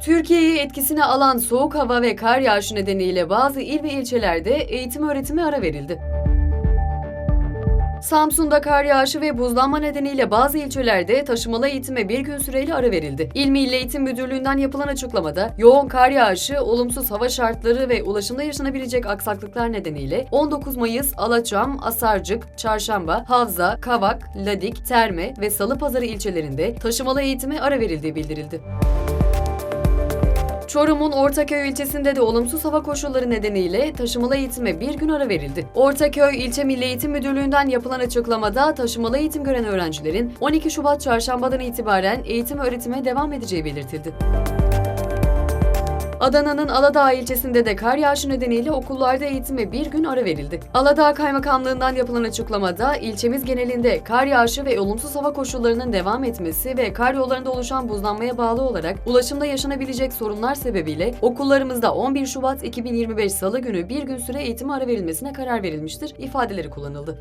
Türkiye'yi etkisine alan soğuk hava ve kar yağışı nedeniyle bazı il ve ilçelerde eğitim öğretime ara verildi. Samsun'da kar yağışı ve buzlanma nedeniyle bazı ilçelerde taşımalı eğitime bir gün süreyle ara verildi. İl Milli Eğitim Müdürlüğü'nden yapılan açıklamada yoğun kar yağışı, olumsuz hava şartları ve ulaşımda yaşanabilecek aksaklıklar nedeniyle 19 Mayıs, Alaçam, Asarcık, Çarşamba, Havza, Kavak, Ladik, Terme ve Salıpazarı ilçelerinde taşımalı eğitime ara verildiği bildirildi. Çorum'un Ortaköy ilçesinde de olumsuz hava koşulları nedeniyle taşımalı eğitime bir gün ara verildi. Ortaköy İlçe Milli Eğitim Müdürlüğü'nden yapılan açıklamada taşımalı eğitim gören öğrencilerin 12 Şubat çarşambadan itibaren eğitim öğretime devam edeceği belirtildi. Adana'nın Aladağ ilçesinde de kar yağışı nedeniyle okullarda eğitime bir gün ara verildi. Aladağ Kaymakamlığından yapılan açıklamada ilçemiz genelinde kar yağışı ve olumsuz hava koşullarının devam etmesi ve kar yollarında oluşan buzlanmaya bağlı olarak ulaşımda yaşanabilecek sorunlar sebebiyle okullarımızda 11 Şubat 2025 Salı günü bir gün süre eğitime ara verilmesine karar verilmiştir ifadeleri kullanıldı.